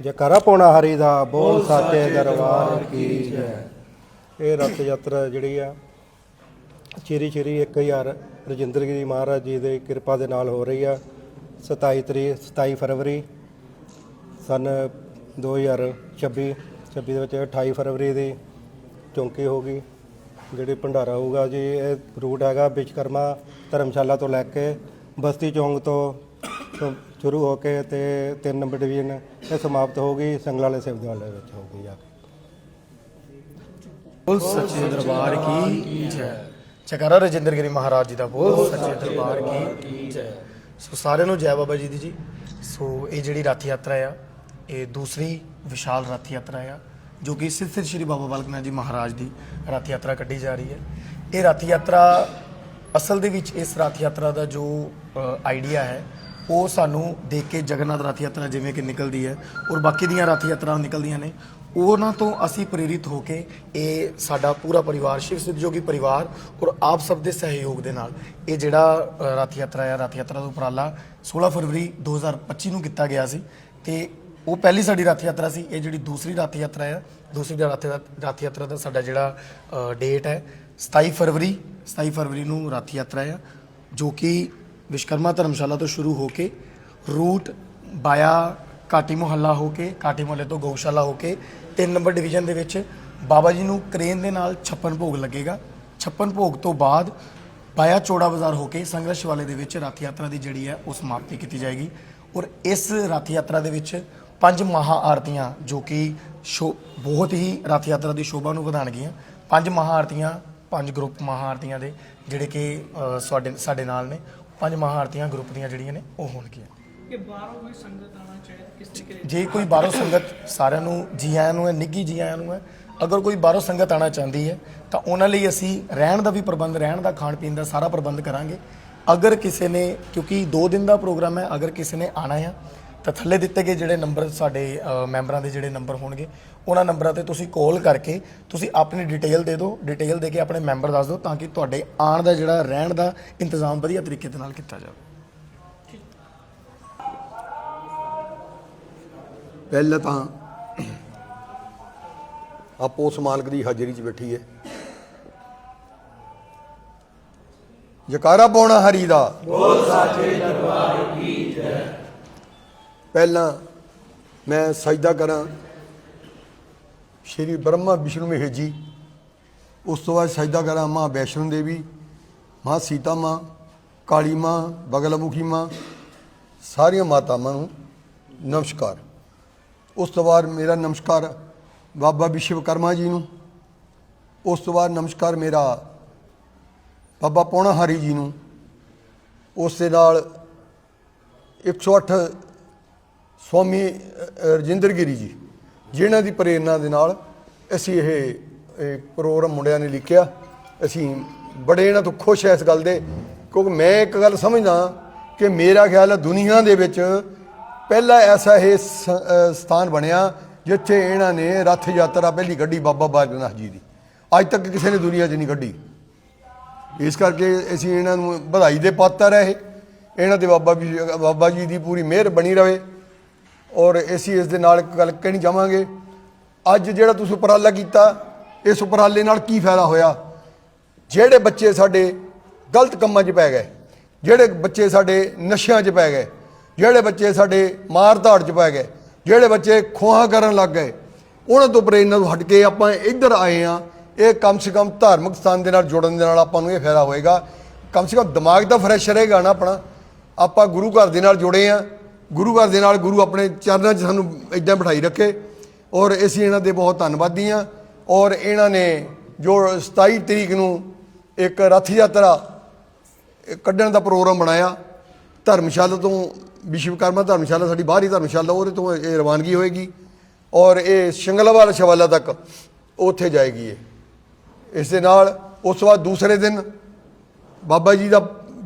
ਜੈਕਾਰਾ ਪਾਉਣਾ ਹਰੀ ਦਾ, ਬੋਲ ਸਾਚੇ ਦਰਬਾਰ ਕੀ ਜੈ। ਇਹ ਰਥ ਯਾਤਰਾ ਜਿਹੜੀ ਆ, ਚਿਰੀ ਚਿਰੀ 1000 ਰਜਿੰਦਰ ਗਿਰੀ ਮਹਾਰਾਜ ਜੀ ਦੀ ਕਿਰਪਾ ਦੇ ਨਾਲ ਹੋ ਰਹੀ ਆ 27 ਤਰੀਕ 27 ਫਰਵਰੀ, ਸਨ 2026 26 ਦੇ ਵਿੱਚ 28 ਫਰਵਰੀ ਦੀ ਚੌਂਕੀ ਹੋਗੀ ਜਿਹੜੀ ਭੰਡਾਰਾ ਹੋਊਗਾ ਜੀ, ਇਹ ਰੂਟ ਹੈਗਾ ਵਿਸ਼ਕਰਮਾ ਧਰਮਸ਼ਾਲਾ ਤੋਂ ਲੈ ਕੇ ਬਸਤੀ ਚੌਂਕ ਤੋਂ ਤੋਂ ਸ਼ੁਰੂ ਹੋ ਕੇ ਤੇ 3 ਨੰਬਰ ਡਿਵੀਜ਼ਨ ਇਹ ਸਮਾਪਤ ਹੋਗੀ ਸੰਗਲਾ ਵਾਲੇ ਸਿਵਦਵਾਲ ਦੇ ਵਿੱਚ ਹੋਊਗੀ ਜਾ ਕੇ। ਬੋਲ ਸੱਚੇ ਦਰਬਾਰ ਕੀ ਜੈ। ਚਕਾਰਾ ਰਜਿੰਦਰ ਗਿਰੀ ਮਹਾਰਾਜ ਜੀ ਦਾ ਬੋਲ ਸੱਚੇ ਦਰਬਾਰ ਕੀ ਜੈ। ਸੋ ਸਾਰਿਆਂ ਨੂੰ ਜੈ ਬਾਬਾ ਜੀ ਦੀ ਜੀ। ਸੋ ਇਹ ਜਿਹੜੀ ਰਥ ਯਾਤਰਾ ਆ, ਇਹ ਦੂਸਰੀ ਵਿਸ਼ਾਲ ਰਥ ਯਾਤਰਾ ਆ, ਜੋ ਕਿ ਸਿੱਧ ਸ਼੍ਰੀ ਬਾਬਾ ਬਾਲਕ ਨਾਥ ਜੀ ਮਹਾਰਾਜ ਦੀ ਰੱਥ ਯਾਤਰਾ ਕੱਢੀ ਜਾ ਰਹੀ ਹੈ। ਇਹ ਰਥ ਯਾਤਰਾ ਅਸਲ ਦੇ ਵਿੱਚ ਇਸ ਰਥ ਯਾਤਰਾ ਦਾ ਜੋ ਆਈਡੀਆ ਹੈ ਉਹ ਸਾਨੂੰ ਦੇਖ ਕੇ ਜਗਨਨਾਥ ਰਥ ਯਾਤਰਾ ਜਿਵੇਂ ਕਿ ਨਿਕਲਦੀ ਹੈ ਔਰ ਬਾਕੀ ਦੀਆਂ ਰਥ ਯਾਤਰਾਵਾਂ ਨਿਕਲਦੀਆਂ ਨੇ ਉਹਨਾਂ ਤੋਂ ਅਸੀਂ ਪ੍ਰੇਰਿਤ ਹੋ ਕੇ ਇਹ ਸਾਡਾ ਪੂਰਾ ਪਰਿਵਾਰ ਸ਼ਿਵ ਸਿੱਧ ਪਰਿਵਾਰ ਔਰ ਆਪ ਸਭ ਦੇ ਸਹਿਯੋਗ ਦੇ ਨਾਲ ਇਹ ਜਿਹੜਾ ਅ, ਰੱਥ ਯਾਤਰਾ ਹੈ ਰਥ ਯਾਤਰਾ ਦਾ ਉਪਰਾਲਾ 16 ਫਰਵਰੀ 2025 ਨੂੰ ਕੀਤਾ ਗਿਆ ਸੀ ਤੇ ਉਹ ਪਹਿਲੀ ਸਾਡੀ ਰੱਥ ਯਾਤਰਾ ਸੀ ਇਹ ਜਿਹੜੀ ਦੂਸਰੀ ਰੱਥ ਯਾਤਰਾ ਹੈ ਦੂਸਰੀ ਰੱਥ ਰੱਥ ਯਾਤਰਾ ਦਾ ਸਾਡਾ ਜਿਹੜਾ ਡੇਟ ਹੈ 27 ਫਰਵਰੀ 27 ਫਰਵਰੀ ਨੂੰ ਰਥ ਯਾਤਰਾ ਹੈ ਜੋ ਕਿ ਵਿਸ਼ਕਰਮਾ ਧਰਮਸ਼ਾਲਾ ਤੋਂ ਸ਼ੁਰੂ ਹੋ ਕੇ ਰੂਟ, ਬਾਇਆ ਕਾਟੀ ਮੁਹੱਲਾ ਹੋ ਕੇ ਕਾਟੀ ਮੁਹੱਲੇ ਤੋਂ ਗਊਸ਼ਾਲਾ ਹੋ ਕੇ 3 ਨੰਬਰ ਡਿਵੀਜ਼ਨ ਦੇ ਵਿੱਚ ਬਾਬਾ ਜੀ ਨੂੰ ਕ੍ਰੇਨ ਦੇ ਨਾਲ 56 ਭੋਗ ਲੱਗੇਗਾ। 56 ਭੋਗ ਤੋਂ ਬਾਅਦ ਬਾਇਆ ਚੋੜਾ ਬਾਜ਼ਾਰ ਹੋ ਕੇ ਸੰਘਰਸ਼ ਵਾਲੇ ਦੇ ਵਿੱਚ ਰੱਥ ਯਾਤਰਾ ਦੀ ਜਿਹੜੀ ਹੈ ਉਹ ਸਮਾਪਤੀ ਕੀਤੀ ਜਾਏਗੀ। ਔਰ ਇਸ ਰੱਥ ਯਾਤਰਾ ਦੇ ਵਿੱਚ ਪੰਜ ਮਹਾ ਆਰਤੀਆਂ ਜੋ ਕਿ ਸ਼ੋ ਬਹੁਤ ਹੀ ਰੱਥ ਯਾਤਰਾ ਦੀ ਸ਼ੋਭਾ ਨੂੰ ਵਧਾਉਣਗੀਆਂ। ਪੰਜ ਮਹਾ ਆਰਤੀਆਂ, ਪੰਜ ਗਰੁੱਪ ਮਹਾ ਆਰਤੀਆਂ ਦੇ ਜਿਹੜੇ ਕਿ ਸਾਡੇ ਸਾਡੇ ਨਾਲ ਨੇ। ਪੰਜ ਮਹਾ ਆਰਤੀਆਂ ਗਰੁੱਪ ਦੀਆਂ ਜਿਹੜੀਆਂ ਨੇ ਉਹ ਹੋਣਗੀਆਂ। ਕਿ ਬਾਹਰੋਂ ਕੋਈ ਸੰਗਤ ਆਣਾ ਚਾਹੇ ਕਿਸ ਤਰੀਕੇ ਦੇ ਜੇ ਕੋਈ ਬਾਹਰੋਂ ਸੰਗਤ ਸਾਰਿਆਂ ਨੂੰ ਜੀ ਆਇਆਂ ਨੂੰ ਹੈ ਨਿੱਗੀ ਜੀ ਆਇਆਂ ਨੂੰ ਹੈ ਅਗਰ ਕੋਈ ਬਾਹਰੋਂ ਸੰਗਤ ਆਣਾ ਚਾਹੁੰਦੀ ਹੈ ਤਾਂ ਉਹਨਾਂ ਲਈ ਅਸੀਂ ਰਹਿਣ ਦਾ ਵੀ ਪ੍ਰਬੰਧ ਰਹਿਣ ਦਾ ਖਾਣ ਪੀਣ ਦਾ ਸਾਰਾ ਪ੍ਰਬੰਧ ਕਰਾਂਗੇ। ਅਗਰ ਕਿਸੇ ਨੇ ਕਿਉਂਕਿ 2 ਦਿਨ ਦਾ ਪ੍ਰੋਗਰਾਮ ਹੈ ਅਗਰ ਕਿਸੇ ਨੇ ਆਣਾ ਹੈ ਤਾਂ ਥੱਲੇ ਦਿੱਤੇ ਗਏ ਜਿਹੜੇ ਨੰਬਰ ਸਾਡੇ ਅ, ਮੈਂਬਰਾਂ ਦੇ ਜਿਹੜੇ ਨੰਬਰ ਹੋਣਗੇ ਉਹਨਾਂ ਨੰਬਰਾਂ ਤੇ ਤੁਸੀਂ ਕਾਲ ਕਰਕੇ ਤੁਸੀਂ ਆਪਣੀ ਡਿਟੇਲ ਦੇ ਦਿਓ ਡਿਟੇਲ ਦੇ ਕੇ ਆਪਣੇ ਮੈਂਬਰ ਦੱਸ ਦਿਓ ਤਾਂ ਕਿ ਤੁਹਾਡੇ ਆਉਣ ਦਾ ਜਿਹੜਾ ਰਹਿਣ ਦਾ ਇੰਤਜ਼ਾਮ ਵਧੀਆ ਤਰੀਕੇ ਦੇ ਨਾਲ ਕੀਤਾ ਜਾਵੇ। ਪਹਿਲਾਂ ਤਾਂ ਆਪੋ ਉਸ ਮਾਲਕ ਦੀ ਹਾਜ਼ਰੀ 'ਚ ਬੈਠੀ ਹੈ ਜਕਾਰਾ ਪਾਉਣਾ ਹਰੀ ਦਾ। ਬੋਲ ਸਾਚੇ ਦਰਬਾਰ ਕੀ ਪਹਿਲਾਂ ਮੈਂ ਸਜਦਾ ਕਰਾਂ। ਸ਼੍ਰੀ ਬ੍ਰਹਮਾ ਵਿਸ਼ਨੂੰ ਮਹੇਸ਼ ਜੀ। ਉਸ ਤੋਂ ਬਾਅਦ ਸਜਦਾ ਕਰਾਂ ਮਾਂ ਵੈਸ਼ਨੋ ਦੇਵੀ, ਮਾਂ ਸੀਤਾ ਮਾਂ, ਕਾਲੀ ਮਾਂ, ਬਗਲਮੁਖੀ ਮਾਂ, ਸਾਰੀਆਂ ਮਾਤਾਵਾਂ ਨੂੰ ਨਮਸਕਾਰ। ਉਸ ਤੋਂ ਬਾਅਦ ਮੇਰਾ ਨਮਸਕਾਰ ਬਾਬਾ ਵਿਸ਼ਵਕਰਮਾ ਜੀ ਨੂੰ। ਉਸ ਤੋਂ ਬਾਅਦ ਨਮਸਕਾਰ ਮੇਰਾ ਬਾਬਾ ਪੌਣਾ ਹਰੀ ਜੀ ਨੂੰ। ਉਸ ਦੇ ਨਾਲ 108 ਸਵਾਮੀ ਰਜਿੰਦਰ ਗਿਰੀ ਜੀ, ਜਿਨ੍ਹਾਂ ਦੀ ਪ੍ਰੇਰਣਾ ਦੇ ਨਾਲ ਅਸੀਂ ਇਹ ਪ੍ਰੋਗਰਾਮ ਮੁੰਡਿਆਂ ਨੇ ਲਿਖਿਆ। ਅਸੀਂ ਬੜੇ ਇਹਨਾਂ ਤੋਂ ਖੁਸ਼ ਐ ਇਸ ਗੱਲ ਦੇ, ਕਿਉਂਕਿ ਮੈਂ ਇੱਕ ਗੱਲ ਸਮਝਦਾ ਕਿ ਮੇਰਾ ਖਿਆਲ ਹੈ ਦੁਨੀਆ ਦੇ ਵਿੱਚ ਪਹਿਲਾ ਐਸਾ ਇਹ ਸ- ਸਥਾਨ ਬਣਿਆ ਜਿੱਥੇ ਇਹਨਾਂ ਨੇ ਰੱਥ ਯਾਤਰਾ ਪਹਿਲੀ ਕੱਢੀ ਬਾਬਾ ਬਾਲਕਨਾਥ ਜੀ ਦੀ। ਅੱਜ ਤੱਕ ਕਿਸੇ ਨੇ ਦੁਨੀਆ 'ਚ ਨਹੀਂ ਕੱਢੀ। ਇਸ ਕਰਕੇ ਅਸੀਂ ਇਹਨਾਂ ਨੂੰ ਵਧਾਈ ਦੇ ਪਾਤਰ ਹੈ ਇਹ। ਇਹਨਾਂ ਦੇ ਬਾਬਾ ਵੀ, ਬਾਬਾ ਜੀ ਦੀ ਪੂਰੀ ਮਿਹਰ ਬਣੀ ਰਵੇ। ਔਰ ਅਸੀਂ ਇਸ ਦੇ ਨਾਲ ਇੱਕ ਗੱਲ ਕਹਿਣੀ ਚਾਹਾਂਗੇ। ਅੱਜ ਜਿਹੜਾ ਤੁਸੀਂ ਉਪਰਾਲਾ ਕੀਤਾ, ਇਸ ਉਪਰਾਲੇ ਨਾਲ ਕੀ ਫਾਇਦਾ ਹੋਇਆ? ਜਿਹੜੇ ਬੱਚੇ ਸਾਡੇ ਗਲਤ ਕੰਮਾਂ 'ਚ ਪੈ ਗਏ, ਜਿਹੜੇ ਬੱਚੇ ਸਾਡੇ ਨਸ਼ਿਆਂ 'ਚ ਪੈ ਗਏ, ਜਿਹੜੇ ਬੱਚੇ ਸਾਡੇ ਮਾਰ ਧਾੜ 'ਚ ਪੈ ਗਏ, ਜਿਹੜੇ ਬੱਚੇ ਖੋਹਾਂ ਕਰਨ ਲੱਗ ਗਏ, ਉਹਨਾਂ ਤੋਂ ਪ੍ਰੇਰਨਾ ਤੋਂ ਹਟ ਕੇ ਆਪਾਂ ਇੱਧਰ ਆਏ ਆ ਇਹ ਕਮ ਸੇ ਕਮ ਧਾਰਮਿਕ ਸਥਾਨ ਦੇ ਨਾਲ ਜੁੜਨ ਦੇ ਨਾਲ ਆਪਾਂ ਨੂੰ ਇਹ ਫਾਇਦਾ ਹੋਏਗਾ। ਕਮ ਸੇ ਕਮ ਦਿਮਾਗ ਤਾਂ ਫਰੈਸ਼ ਰਹੇਗਾ ਨਾ ਆਪਣਾ। ਆਪਾਂ ਗੁਰੂ ਘਰ ਦੇ ਨਾਲ ਜੁੜੇ ਆ ਗੁਰੂ ਘਰ ਦੇ ਨਾਲ ਗੁਰੂ ਆਪਣੇ ਚਰਨਾਂ 'ਚ ਸਾਨੂੰ ਇਦਾਂ ਬਿਠਾਈ ਰੱਖੇ ਔਰ ਅਸੀਂ ਇਹਨਾਂ ਦੇ ਬਹੁਤ ਧੰਨਵਾਦੀ ਆ ਔਰ ਇਹਨਾਂ ਨੇ ਜੋ 27 ਤਰੀਕ ਨੂੰ ਇੱਕ ਰਥ ਯਾਤਰਾ ਕੱਢਣ ਦਾ ਪ੍ਰੋਗਰਾਮ ਬਣਾਇਆ। ਧਰਮਸ਼ਾਲਾ ਤੋਂ ਵਿਸ਼ਵਕਰਮਾ ਧਰਮਸ਼ਾਲਾ, ਸਾਡੀ ਬਾਹਰੀ ਧਰਮਸ਼ਾਲਾ, ਉਹਦੇ ਤੋਂ ਇਹ ਰਵਾਨਗੀ ਹੋਏਗੀ ਔਰ ਇਹ ਸ਼ਿੰਗਲਾਵਾਲ ਸ਼ਵਾਲਾ ਤੱਕ ਉੱਥੇ ਜਾਏਗੀ ਇਹ। ਇਸ ਦੇ ਨਾਲ ਉਸ ਤੋਂ ਬਾਅਦ ਦੂਸਰੇ ਦਿਨ ਬਾਬਾ ਜੀ ਦਾ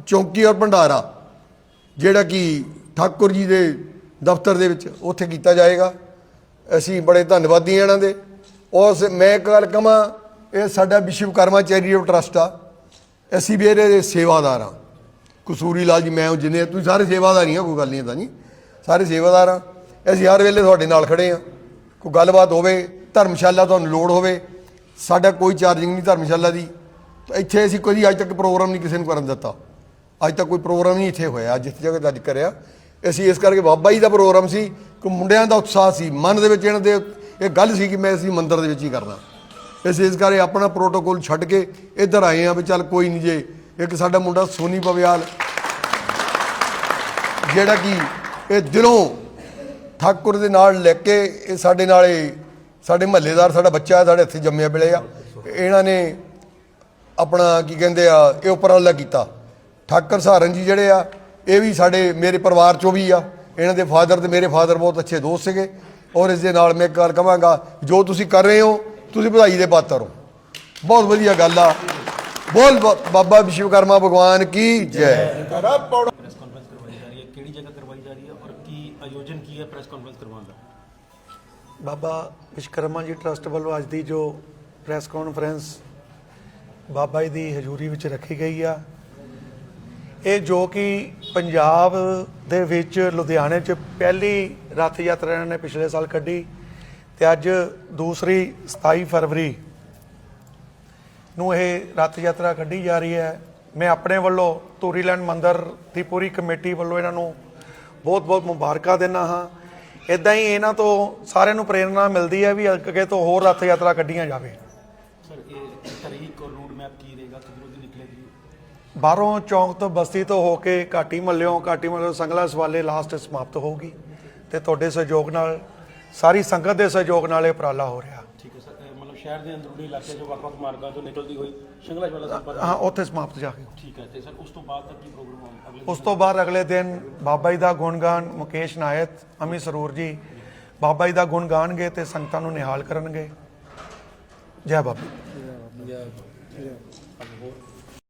ਚੌਂਕੀ ਔਰ ਭੰਡਾਰਾ, ਜਿਹੜਾ ਕਿ ਠਾਕੁਰ ਜੀ ਦੇ ਦਫ਼ਤਰ ਦੇ ਵਿੱਚ ਉੱਥੇ ਕੀਤਾ ਜਾਏਗਾ। ਅਸੀਂ ਬੜੇ ਧੰਨਵਾਦੀ ਹਾਂ ਇਹਨਾਂ ਦੇ। ਉਸ ਮੈਂ ਇੱਕ ਗੱਲ ਕਹਾਂ, ਇਹ ਸਾਡਾ ਵਿਸ਼ਵਕਰਮਾ ਚੈਰੀਟੇਬਲ ਟਰਸਟ ਆ। ਅਸੀਂ ਵੀ ਇਹਦੇ ਸੇਵਾਦਾਰ ਹਾਂ। ਕਸੂਰੀ ਲਾਲ ਜੀ, ਮੈਂ ਜਿੰਨੇ, ਤੁਸੀਂ ਸਾਰੇ ਸੇਵਾਦਾਰ ਹੀ ਆ, ਕੋਈ ਗੱਲ ਨਹੀਂ ਤਾਂ ਨਹੀਂ। ਸਾਰੇ ਸੇਵਾਦਾਰ ਆ। ਅਸੀਂ ਹਰ ਵੇਲੇ ਤੁਹਾਡੇ ਨਾਲ ਖੜੇ ਆ। ਕੋਈ ਗੱਲਬਾਤ ਹੋਵੇ, ਧਰਮਸ਼ਾਲਾ ਤੁਹਾਨੂੰ ਲੋੜ ਹੋਵੇ, ਸਾਡਾ ਕੋਈ ਚਾਰਜਿੰਗ ਨਹੀਂ ਧਰਮਸ਼ਾਲਾ ਦੀ। ਇੱਥੇ ਅਸੀਂ ਕਦੀ ਅੱਜ ਤੱਕ ਪ੍ਰੋਗਰਾਮ ਨਹੀਂ ਕਿਸੇ ਨੂੰ ਕਰਨ ਦਿੱਤਾ। ਅੱਜ ਤੱਕ ਕੋਈ ਪ੍ਰੋਗਰਾਮ ਨਹੀਂ ਇੱਥੇ ਹੋਇਆ। ਜਿੱਥੇ ਜਗ੍ਹਾ ਤੇ ਅੱਜ ਕਰਿਆ ਅਸੀਂ ਇਸ ਕਰਕੇ ਬਾਬਾ ਜੀ ਦਾ ਪ੍ਰੋਗਰਾਮ ਸੀ, ਕਿ ਮੁੰਡਿਆਂ ਦਾ ਉਤਸ਼ਾਹ ਸੀ, ਮਨ ਦੇ ਵਿੱਚ ਇਹਨਾਂ ਦੇ, ਇਹ ਗੱਲ ਸੀ ਕਿ ਮੈਂ ਅਸੀਂ ਮੰਦਿਰ ਦੇ ਵਿੱਚ ਹੀ ਕਰਨਾ ਅਸੀਂ ਇਸ ਕਰਕੇ ਆਪਣਾ ਪ੍ਰੋਟੋਕੋਲ ਛੱਡ ਕੇ ਇੱਧਰ ਆਏ ਆ ਵੀ ਚੱਲ ਕੋਈ ਨਹੀਂ ਜੇ, ਇੱਕ ਸਾਡਾ ਮੁੰਡਾ ਸੋਨੀ ਪਵਿਆਲ, ਜਿਹੜਾ ਕਿ ਇਹ ਦਿਲੋਂ ਠਾਕੁਰ ਦੇ ਨਾਲ ਲੈ ਕੇ ਇਹ ਸਾਡੇ ਨਾਲ ਸਾਡੇ ਮਹੱਲੇਦਾਰ, ਸਾਡਾ ਬੱਚਾ ਹੈ, ਸਾਡੇ ਇੱਥੇ ਜੰਮਿਆ ਪਿਲੇ ਆ। ਇਹਨਾਂ ਨੇ ਆਪਣਾ ਕੀ ਕਹਿੰਦੇ ਆ, ਇਹ ਉਪਰਾਲਾ ਕੀਤਾ। ਠਾਕਰ ਸਹਾਰਨ ਜੀ ਜਿਹੜੇ ਆ ਇਹ ਵੀ ਸਾਡੇ ਮੇਰੇ ਪਰਿਵਾਰ ਚੋਂ ਵੀ ਆ। ਇਹਨਾਂ ਦੇ ਫਾਦਰ ਤੇ ਮੇਰੇ ਫਾਦਰ ਬਹੁਤ ਅੱਛੇ ਦੋਸਤ ਸੀਗੇ। ਔਰ ਇਸ ਦੇ ਨਾਲ ਮੈਂ ਇੱਕ ਗੱਲ ਕਹਾਂਗਾ ਜੋ ਤੁਸੀਂ ਕਰ ਰਹੇ ਹੋ ਤੁਸੀਂ ਵਧਾਈ ਦੇ ਪਾਤਰ ਹੋ। ਬਹੁਤ ਵਧੀਆ ਗੱਲ ਆ। ਬੋਲ ਬ- ਬਾਬਾ ਵਿਸ਼ਵਕਰਮਾ ਭਗਵਾਨ ਕੀ ਜੈ। ਪ੍ਰੈਸ ਕਾਨਫਰੰਸ ਕਰਵਾਈ ਜਾ ਰਹੀ ਹੈ। ਕਿਹੜੀ ਜਗ੍ਹਾ ਕਰਵਾਈ ਜਾ ਰਹੀ ਹੈ ਔਰ ਕੀ ਆਯੋਜਨ ਕੀ ਹੈ ਪ੍ਰੈਸ ਕਾਨਫਰੰਸ ਕਰਵਾਉਣ ਦਾ? ਬਾਬਾ ਵਿਸ਼ਕਰਮਾ ਜੀ ਟਰਸਟ ਵੱਲੋਂ ਅੱਜ ਦੀ ਜੋ ਪ੍ਰੈਸ ਕਾਨਫਰੰਸ ਬਾਬਾ ਜੀ ਦੀ ਹਜ਼ੂਰੀ ਵਿੱਚ ਰੱਖੀ ਗਈ ਆ। ਇਹ ਜੋ ਕਿ ਪੰਜਾਬ ਦੇ ਵਿੱਚ ਲੁਧਿਆਣੇ 'ਚ ਪਹਿਲੀ ਰੱਥ ਯਾਤਰਾ ਇਹਨਾਂ ਨੇ ਪਿਛਲੇ ਸਾਲ ਕੱਢੀ ਤੇ ਅੱਜ ਦੂਸਰੀ 27 ਫਰਵਰੀ ਨੂੰ ਇਹ ਰੱਥ ਯਾਤਰਾ ਕੱਢੀ ਜਾ ਰਹੀ ਹੈ। ਮੈਂ ਆਪਣੇ ਵੱਲੋਂ ਧੂਰੀਲੈਂਡ ਮੰਦਰ ਦੀ ਪੂਰੀ ਕਮੇਟੀ ਵੱਲੋਂ ਇਹਨਾਂ ਨੂੰ ਬਹੁਤ ਬਹੁਤ ਮੁਬਾਰਕਾਂ ਦਿੰਦਾ ਹਾਂ। ਇਦਾਂ ਹੀ ਇਹਨਾਂ ਤੋਂ ਸਾਰਿਆਂ ਨੂੰ ਪ੍ਰੇਰਣਾ ਮਿਲਦੀ ਹੈ ਵੀ ਅੱਗੇ ਤੋਂ ਹੋਰ ਰੱਥ ਯਾਤਰਾ ਕੱਢੀਆਂ ਜਾਵੇ। ਸਰ, ਇਹ ਤਰੀਕ ਔਰ ਰੂਟ ਮੈਪ ਕੀ ਰਹੇਗਾ ਕਿਧਰੋਂ ਦੀ ਨਿਕਲੇਗੀ ਬਾਹਰੋਂ ਚੌਂਕ ਤੋਂ ਬਸਤੀ ਤੋਂ ਹੋ ਕੇ ਘਾਟੀ ਮੱਲਿਓਂ ਘਾਟੀ ਮੱਲਿਓਂ ਸੰਗਲਾ ਸਵਾਲੇ ਲਾਸਟ ਸਮਾਪਤ ਹੋਊਗੀ ਤੇ ਤੁਹਾਡੇ ਸਹਿਯੋਗ ਨਾਲ ਸਾਰੀ ਸੰਗਤ ਦੇ ਸਹਿਯੋਗ ਨਾਲ ਇਹ ਉਪਰਾਲਾ ਹੋ ਰਿਹਾ। ਠੀਕ ਹੈ ਸਰ ਮਤਲਬ ਸ਼ਹਿਰ ਦੇ ਅੰਦਰੂਨੀ ਇਲਾਕੇ ਜੋ ਵੱਖ-ਵੱਖ ਮਾਰਗਾਂ ਤੋਂ ਨਿਕਲਦੀ ਹੋਈ ਸ਼ਿੰਗਲਾ ਵਾਲਾ ਸੰਪਰਕ ਹਾਂ ਉੱਥੇ ਸਮਾਪਤ ਜਾ ਕੇ। ਠੀਕ ਹੈ ਤੇ ਸਰ ਉਸ ਤੋਂ ਬਾਅਦ ਤੱਕ ਕੀ ਪ੍ਰੋਗਰਾਮ ਹੋਣਾ ਅਗਲੇ ਉਸ ਤੋਂ ਬਾਅਦ ਅਗਲੇ ਦਿਨ ਬਾਬਾ ਜੀ ਦਾ ਗੁਣਗਾਨ ਮੁਕੇਸ਼ ਨਾਇਤ ਅਮੀ ਸਰੂਰ ਜੀ ਬਾਬਾ ਜੀ ਦਾ ਗੁਣ ਗਾਣਗੇ ਤੇ ਸੰਗਤਾਂ ਨੂੰ ਨਿਹਾਲ ਕਰਨਗੇ। ਜੈ ਬਾਬਾ।